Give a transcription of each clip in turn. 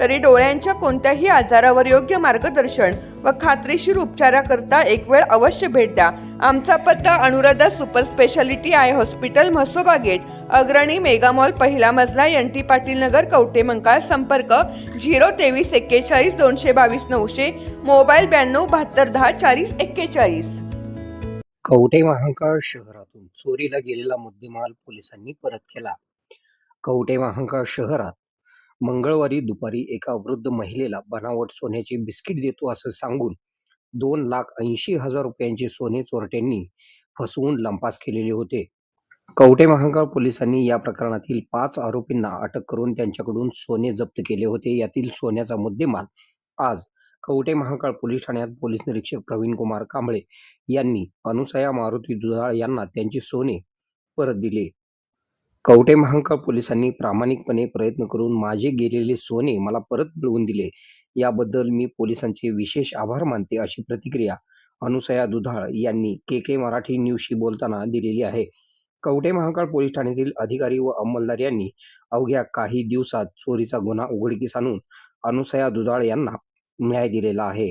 तरी डोळ्यांच्या कोणत्याही आजारावर योग्य मार्गदर्शन व खात्रीशीर उपचाराकरता एक वेळ अवश्य भेट द्या. आमचा पत्ता Anuradha super speciality eye hospital Mhasoba gate Agrani mega mall पहिला मजला एन टी पाटील नगर कवटे मंकाळ संपर्क झिरो तेवीस एक्केचाळीस दोनशे बावीस नऊशे मोबाईल ब्याण्णव बहात्तर दहा चाळीस एक्केचाळीस. कवठे महांकाळ शहरातून चोरीला गेलेला मुद्देमाल पोलिसांनी परत केला. कवठे महांकाळ शहरात मंगळवारी दुपारी एका वृद्ध महिलेला बनावट सोन्याची बिस्किट देतो असं सांगून दोन लाख ऐंशी हजार रुपयांचे सोने चोरट्यांनी फसवून लंपास केलेले होते. कवटे महांकाळ पोलिसांनी या प्रकरणातील पाच आरोपींना अटक करून त्यांच्याकडून सोने जप्त केले होते. यातील सोन्याचा मुद्देमाल आज कवटे महांकाळ पोलीस ठाण्यात पोलीस निरीक्षक प्रवीण कुमार कांबळे यांनी अनुसया मारुती दुधाळ यांना त्यांचे सोने परत दिले. कवटे महांकाळ पोलिसांनी प्रामाणिकपणे प्रयत्न करून माझे गेलेले सोने मला परत मिळवून दिले. याबद्दल मी पोलिसांचे विशेष आभार मानते अशी प्रतिक्रिया अनुसया दुधाळ यांनी के के मराठी न्यूजशी बोलताना दिलेली आहे. कवटे महाकाळ पोलीस ठाण्यातील अधिकारी व अंमलदार यांनी अवघ्या काही दिवसात चोरीचा गुन्हा उघडकीस आणून अनुसया दुधाळ यांना न्याय दिलेला आहे.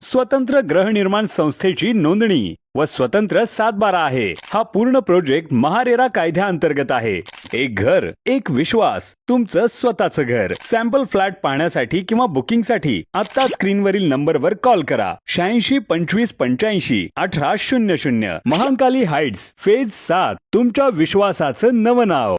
स्वतंत्र गृहनिर्माण संस्थेची नोंदणी व स्वतंत्र सातबारा आहे. हा पूर्ण प्रोजेक्ट महारेरा कायद्याअंतर्गत आहे. एक घर एक विश्वास तुमचं स्वतःचं घर. सॅम्पल फ्लॅट पाहण्यासाठी किंवा बुकिंगसाठी आता स्क्रीनवरील नंबरवर कॉल करा. शहाऐंशी पंचवीस पंच्याऐंशी अठरा शून्य शून्य. महाकाली हाइट्स फेज सात. तुमच्या विश्वासाचं नवं नाव.